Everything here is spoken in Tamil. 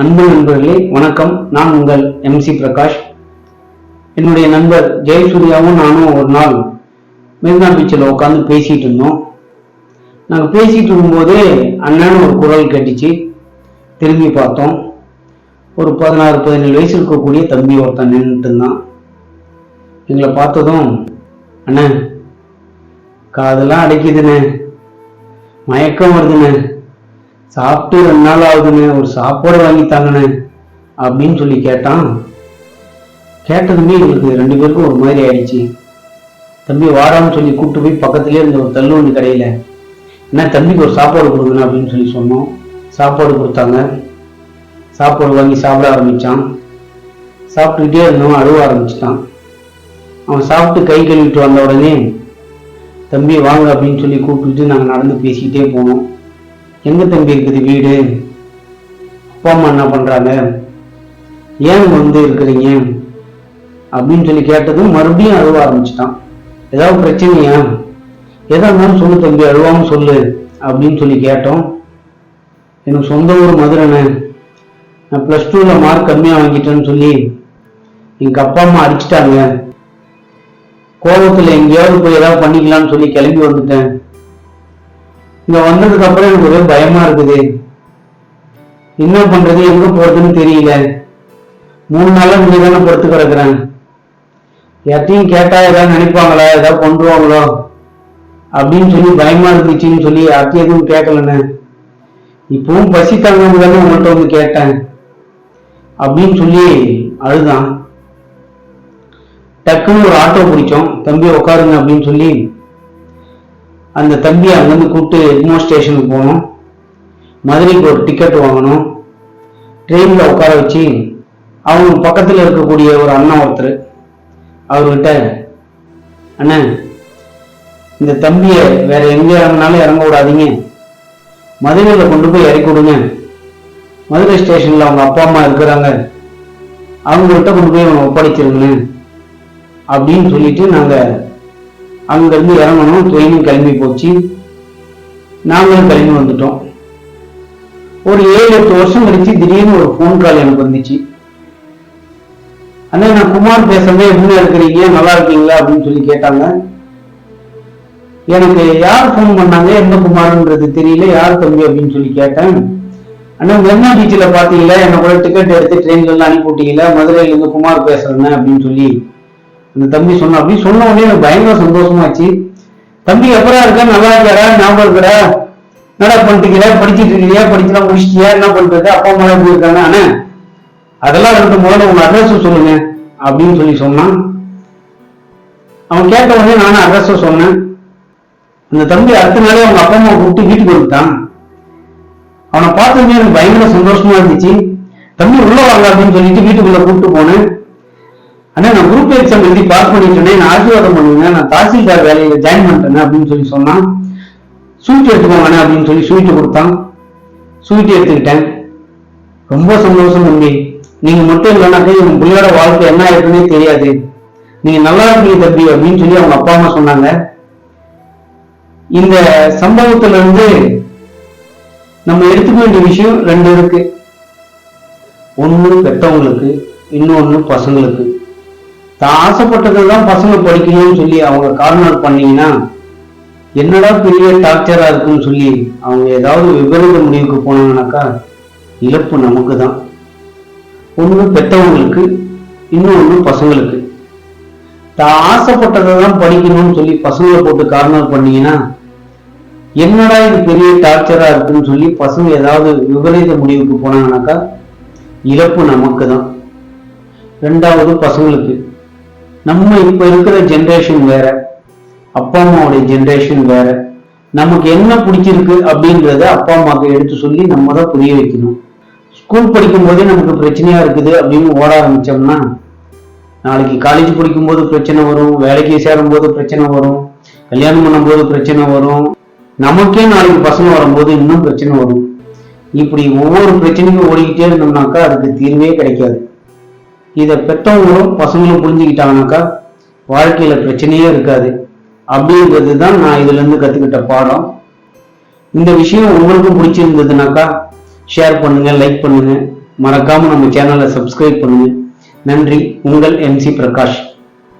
அன்பு நண்பர்களே வணக்கம். நான் உங்கள் எம்சி பிரகாஷ். என்னுடைய நண்பர் ஜெயசூர்யாவும் நானும் ஒரு நாள் மெரினா பீச்சில் உட்காந்து பேசிட்டு இருந்தோம். நாங்கள் பேசிட்டு இருக்கும்போது அண்ணன் ஒரு குரல் கேட்டுச்சு. திரும்பி பார்த்தோம். ஒரு பதினாறு பதினேழு வயசு இருக்கக்கூடிய தம்பி ஒருத்தன் நின்றுட்டு இருந்தான். எங்களை பார்த்ததும் அண்ணன் காதெல்லாம் அடைக்குதுண்ணே. மயக்கம் வருதுண்ணே. சாப்பிட்டு ரெண்டு நாள் ஆகுதுண்ணே ஒரு சாப்பாடு வாங்கி தாங்கண்ணே அப்படின்னு சொல்லி கேட்டான். கேட்டதுமே எங்களுக்கு ரெண்டு பேருக்கும் ஒரு மாதிரி ஆயிடுச்சு. தம்பி வாடான்னு சொல்லி கூப்பிட்டு போய் பக்கத்துலேயே இருந்த ஒரு தள்ளுவண்டி கடையில் என்ன தம்பிக்கு ஒரு சாப்பாடு கொடுக்கணும் அப்படின்னு சொல்லி சொன்னோம். சாப்பாடு கொடுத்தாங்க. சாப்பாடு வாங்கி சாப்பிட ஆரம்பித்தான் சாப்பிட்டுக்கிட்டே இருந்தவன் அழுவ ஆரம்பிச்சிட்டான். அவன் சாப்பிட்டு கை கழுவிட்டு வந்த உடனே தம்பி வாங்க அப்படின்னு சொல்லி கூப்பிட்டுட்டு நாங்கள் நடந்து பேசிக்கிட்டே போனோம். எங்க தம்பி இருக்குது வீடு? அப்பா அம்மா என்ன பண்றாங்க? ஏன் வந்து இருக்கிறீங்க? அப்படின்னு சொல்லி கேட்டதும் மறுபடியும் அழுவ ஆரம்பிச்சிட்டான். ஏதாவது பிரச்சனையா? எதா இருந்தாலும் சொல்லு தம்பி அழுவாம சொல்லு அப்படின்னு சொல்லி கேட்டோம். எனக்கு சொந்த ஊர் மதுரைண்ணே நான் ப்ளஸ் டூவில் மார்க் கம்மியாக வாங்கிட்டேன்னு சொல்லி எங்கள் அப்பா அம்மா அடிச்சிட்டாங்க. கோபத்தில் எங்கேயாவது போய் ஏதாவது பண்ணிக்கலாம்னு சொல்லி கிளம்பி வந்துட்டேன். இங்க வந்ததுக்கு அப்புறம் எனக்கு ஒரே பயமா இருக்குது. என்ன பண்றது எங்க போறதுன்னு தெரியல. மூணு நாளா இங்க தானே பொறுத்து கிடக்குறேன். யார்ட்டையும் கேட்டா ஏதாவது நினைப்பாங்களா? ஏதாவது கொண்டுருவாங்களோ அப்படின்னு சொல்லி பயமா இருந்துச்சுன்னு சொல்லி யார்ட்டையும் எதுவும் கேட்கலண்ணே. இப்பவும் பசி தாங்க தானே உங்கள்கிட்ட வந்து கேட்டேன். அப்படின்னு சொல்லி அழுதான். டக்குன்னு ஒரு ஆட்டோ பிடிச்சோம். தம்பி உட்காருங்க அப்படின்னு சொல்லி அந்த தம்பியை அங்கேருந்து கூப்பிட்டு இன்னொரு ஸ்டேஷனுக்கு போனோம் மதுரைக்கு ஒரு டிக்கெட் வாங்கணும். ட்ரெயினில் உட்கார வச்சு அவங்க பக்கத்தில் இருக்கக்கூடிய ஒரு அண்ணன் ஒருத்தர் அவர்கிட்ட அண்ணன் இந்த தம்பியை வேற எங்கே இறங்கினாலும் இறங்க விடாதீங்க. மதுரையில் கொண்டு போய் இறக்கி விடுங்க. மதுரை ஸ்டேஷனில் அவங்க அப்பா அம்மா இருக்கிறாங்க. அவங்கள்ட்ட கொண்டு போய் அவனை ஒப்படைச்சிருங்கண்ணே. அப்படின்னு சொல்லிட்டு நாங்கள் அங்கேருந்து இறங்கணும் ட்ரெயினும் கிளம்பி போச்சு. நாங்களும் கிளம்பி வந்துட்டோம். ஒரு ஏழு எட்டு வருஷம் கழிச்சு திடீர்னு ஒரு ஃபோன் கால் எனக்கு வந்துச்சு. அண்ணா நான் குமார் பேசுறேன். எப்படி இருக்கிறீங்க நல்லா இருக்கீங்களா? அப்படின்னு சொல்லி கேட்டாங்க. எனக்கு யார் ஃபோன் பண்ணாங்க? எந்த குமார்ன்றது தெரியல. யார் தம்பி? அப்படின்னு சொல்லி கேட்டேன். அண்ணா மெரினா பீச்சில் பார்த்தீங்களா? என்ன கூட டிக்கெட் எடுத்து ட்ரெயின்ல எல்லாம் அனுப்பி விட்டீங்களா? மதுரையில இருந்து குமார் பேசுறேன் அப்படின்னு சொல்லி அந்த தம்பி சொன்ன அப்படி சொன்ன உடனே எனக்கு பயங்கர சந்தோஷமாச்சு. தம்பி எப்படா இருக்க? நல்லா இருக்காரா ஞாபகம் இருக்கடா என்னடா பண்ணிட்டு படிச்சுட்டு இருக்கீங்க படிச்சுலாம் முடிச்சிட்டியா? என்ன பண்றது? அப்பா அம்மா எப்படி இருக்காங்க? அண்ணா அதெல்லாம் ரெண்டு முதல்ல உங்க அட்ரஸ் சொல்லுங்க அப்படின்னு சொல்லி சொன்னான். அவன் கேட்ட உடனே நானும் அட்ரஸ் சொன்னேன். அந்த தம்பி அடுத்த நாளே அவங்க அப்பா அம்மா கூப்பிட்டு வீட்டுக்கு வந்துட்டான். அவனை பார்த்ததுமே எனக்கு பயங்கர சந்தோஷமா இருந்துச்சு. தம்பி உள்ள வாங்க அப்படின்னு சொல்லிட்டு வீட்டுக்குள்ள கூப்பிட்டு போனேன். அண்ணா நான் குரூப் எக்ஸாம் எழுதி பாஸ் பண்ணிட்டேனே நான் ஆசீர்வாதம் பண்ணுங்க. நான் தாசில்தார் வேலையில ஜாயின் பண்ணிட்டேன் அப்படின்னு சொல்லி சொன்னான். ஸ்வீட் எடுத்துக்கோங்க அப்படின்னு சொல்லி ஸ்வீட் கொடுத்தான். ஸ்வீட் எடுத்துக்கிட்டேன். ரொம்ப சந்தோஷம் தம்பி. நீங்க மட்டும் இல்லைனாக்கா என் பிள்ளையோட வாழ்க்கை என்ன ஆயிருக்குன்னே தெரியாது. நீங்க நல்லா இருக்கீங்க தம்பி அப்படின்னு சொல்லி அவங்க அப்பா அம்மா சொன்னாங்க. இந்த சம்பவத்துல இருந்து நம்ம எடுத்துக்க வேண்டிய விஷயம் ரெண்டு இருக்கு. ஒன்று பெற்றவங்களுக்கு இன்னொன்னு பசங்களுக்கு. தான் ஆசைப்பட்டதுதான் பசங்க படிக்கணும்னு சொல்லி அவங்க கார்னர் பண்ணீங்கன்னா என்னடா பெரிய டார்ச்சரா இருக்குன்னு சொல்லி அவங்க ஏதாவது விபரீத முடிவுக்கு போனாங்கனாக்கா இழப்பு நமக்கு தான் ஒன்று பெற்றவங்களுக்கு இன்னொன்று பசங்களுக்கு. தான் ஆசைப்பட்டதை தான் படிக்கணும்னு சொல்லி பசங்களை போட்டு கார்னர் பண்ணீங்கன்னா என்னடா இது பெரிய டார்ச்சரா இருக்குன்னு சொல்லி பசங்க ஏதாவது விபரீத முடிவுக்கு போனாங்கனாக்கா இழப்பு நமக்கு தான் ரெண்டாவது பசங்களுக்கு நம்ம இப்ப இருக்கிற ஜென்ரேஷன் வேற. அப்பா அம்மாவுடைய ஜென்ரேஷன் வேற. நமக்கு என்ன பிடிச்சிருக்கு அப்படின்றத அப்பா அம்மாவுக்கு எடுத்து சொல்லி நம்ம தான் புரிய வைக்கணும். ஸ்கூல் படிக்கும் போதே நமக்கு பிரச்சனையா இருக்குது அப்படின்னு ஓட ஆரம்பிச்சோம்னா நாளைக்கு காலேஜ் படிக்கும்போது பிரச்சனை வரும் வேலைக்கு சேரும் போது பிரச்சனை வரும் கல்யாணம் பண்ணும்போது பிரச்சனை வரும். நமக்கே நாளைக்கு பசங்க வரும்போது இன்னும் பிரச்சனை வரும். இப்படி ஒவ்வொரு பிரச்சனைக்கும் ஓடிக்கிட்டே இருந்தோம்னாக்கா அதுக்கு தீர்வே கிடைக்காது. இதை பெற்றவங்களும் பசங்களும் புரிஞ்சுக்கிட்டாங்கனாக்கா வாழ்க்கையில பிரச்சனையே இருக்காது. அப்படிங்கிறது தான் நான் இதுல இருந்து கத்துக்கிட்ட பாடம். இந்த விஷயம் உங்களுக்கும் பிடிச்சிருந்ததுனாக்கா ஷேர் பண்ணுங்க லைக் பண்ணுங்க. மறக்காம நம்ம சேனலை சப்ஸ்கிரைப் பண்ணுங்க. நன்றி. உங்கள் எம்சி பிரகாஷ்.